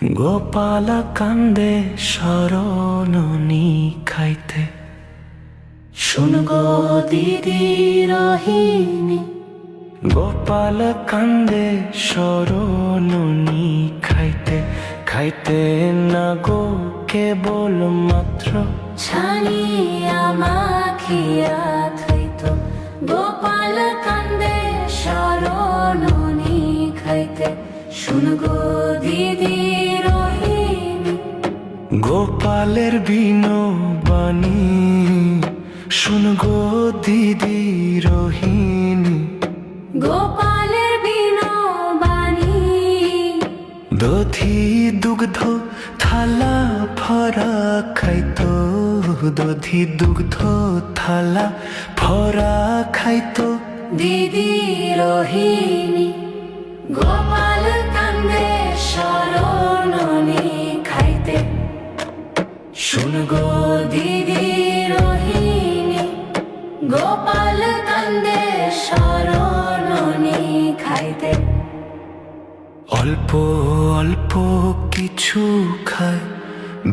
গোপাল কান্দে শরণনি খাইতে শুন গো দিদি রহিনী গোপাল কান্দে শরণনি খাইতে খাইতে না গো কেবল মাত্র। ছানিয়া মাখিয়া থইত গোপাল কান্দে শরণনি খাইতে শুন গো দিদি গোপালের বিনো বাণী শুন গো দিদি রহিনী গোপালের বিনোবাণী। দধি দুগ্ধ থালা ভরা খাইতো। দধি দুগ্ধ থালা ভরা খাইতো। দিদি রহিনী গোপাল শুন গো দিদি রহিনী গোপাল কান্দে শরণনি খাইতে। অল্প অল্প কিছু খায়,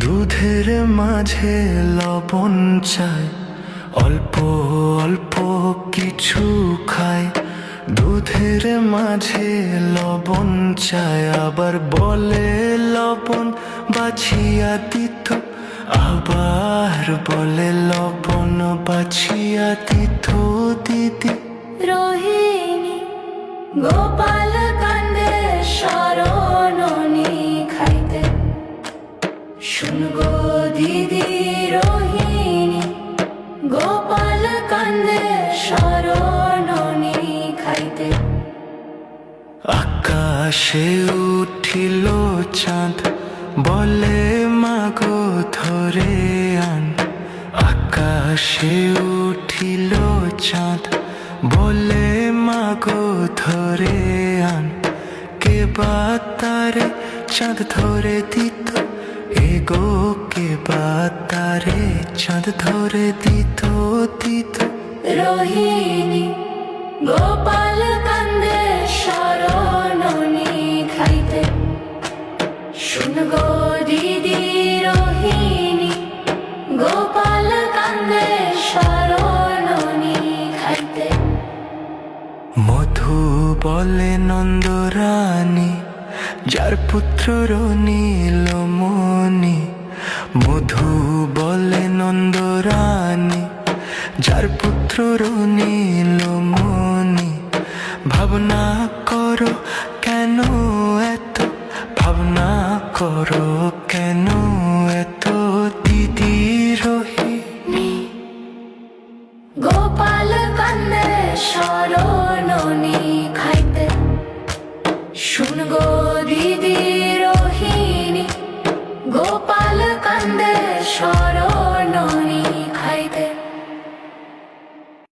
দুধের মাঝে লবণ চায়। অল্প অল্প কিছু খায়, দুধের মাঝে লবণ চায়। আবার বলে লবণ বাছিয়া দিত আবার বলে লবণ বাছিয়া দিত দিদি। রোহিণী গোপাল কান্দে শরণনি খাইতে শুন গো দিদি রোহিণী গোপাল কান্দে শরণনি খাইতে আকাশে উঠিল চাঁদ বলে মাগো ধরে আন, আকাশে উঠিল চাঁদ। বলে, মাগো, ধরে আন। কে বা তারে চাঁদ ধরে দিত? এগো কে বা তারে চাঁদ ধরে দিত দিত। রোহিণী, গোপাল মধু বলে নন্দরানী, যার পুত্র নীলমণি মধু বলে নন্দরানী, যার পুত্র নীলমণি ভাবনা করো কেন এত, ভাবনা করো কেন এত দিদি রোহিণী? গোপাল কান্দে শরণনি খাইতে। শুন গো দিদি রোহিণী গোপাল কান্দে শরণনি